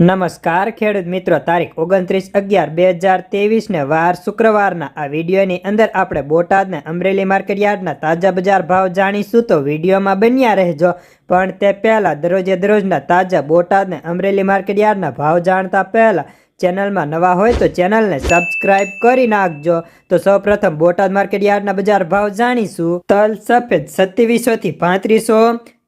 નમસ્કાર, ખેડૂત મિત્રો. તારીખ ઓગણત્રીસ અગિયાર બે હજાર ત્રેવીસને વાર શુક્રવારના આ વિડીયોની અંદર આપણે બોટાદના અમરેલી માર્કેટ યાર્ડના તાજા બજાર ભાવ જાણીશું. તો વિડીયોમાં બન્યા રહેજો. પણ તે પહેલાં દરરોજે દરરોજના તાજા બોટાદને અમરેલી માર્કેટ યાર્ડના ભાવ જાણતા પહેલાં ચેનલમાં નવા હોય તો ચેનલને સબસ્ક્રાઇબ કરી નાખજો. તો સૌપ્રથમ બોટાદ માર્કેટ યાર્ડના બજાર ભાવ જાણીશું. તલ સફેદ સત્યાવીસોથી પાંત્રીસો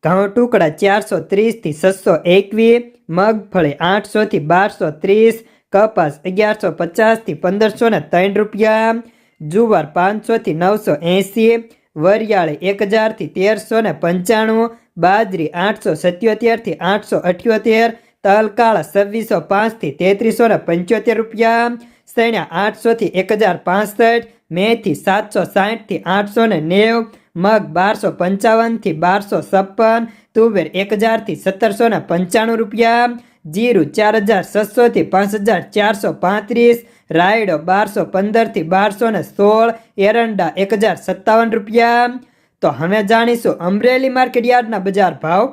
ઘઉં ટુકડા ચારસો ત્રીસથી છસો એકવીસ મગફળી આઠસોથી બારસો ત્રીસ, કપાસ અગિયારસો પચાસથી પંદરસો ને ત્રણ રૂપિયા, જુવાર પાંચસોથી નવસો એંસી, વરિયાળી એક હજારથી તેરસો ને પંચાણું, બાજરી આઠસો સત્યોતેરથી આઠસો અઠ્યોતેર તલ કાળા છવ્વીસો પાંચથી તેત્રીસો ને પંચોતેર રૂપિયા સૈણા આઠસોથી એક હજાર પાસઠ, મેથી સાતસો સાઠથી આઠસો ને નેવ મગ બારસો પંચાવનથી બારસો છપ્પન, તુવેર એક હજારથી સત્તરસો ને પંચાણું રૂપિયા, જીરું ચાર હજાર છસોથી પાંચ હજાર ચારસો પાંત્રીસ, રાયડો બારસો પંદરથી બારસો ને સોળ, એરંડા એક હજાર સત્તાવન રૂપિયા. તો હવે જાણીશું અમરેલી માર્કેટ યાર્ડના બજાર ભાવ.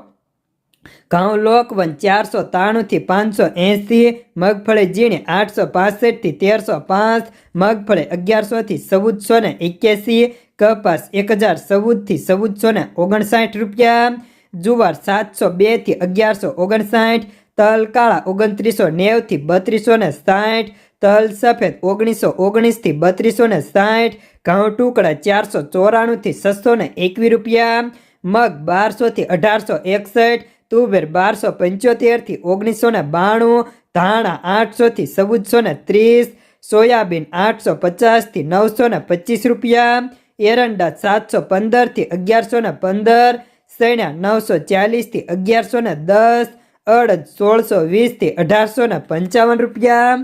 ઘઉં લોકવન ચારસો ત્રાણુંથી પાંચસો એંસી મગફળી ઝીણી આઠસો પાસઠથી તેરસો પાંચ, મગફળી અગિયારસોથી ચૌદસો ને એક્યાસી કપાસ એક હજાર ચૌદથી ચૌદસો ને ઓગણસાઠ રૂપિયા. જુવાર સાતસો બેથી અગિયારસો ઓગણસાઠ. તલ કાળા ઓગણત્રીસો નેવથી બત્રીસો ને સાઠ. તલ સફેદ ઓગણીસો ઓગણીસથી બત્રીસો ને સાઠ. ઘઉં ટુકડા ચારસો ચોરાણુંથી છસો ને એકવીસ રૂપિયા. મગ બારસોથી અઢારસો એકસઠ. તુવેર બારસો પંચોતેરથી ઓગણીસો ને બાણું. ધાણા આઠસોથી ચૌદસો ને ત્રીસ. સોયાબીન આઠસો પચાસથી નવસો ને પચીસ રૂપિયા. એરંડા સાતસો પંદરથી અગિયારસો ને પંદર સૈણા નવસો ચાલીસથી અગિયારસો ને દસ, અડદ સોળસો વીસથી અઢારસો ને પંચાવન રૂપિયા.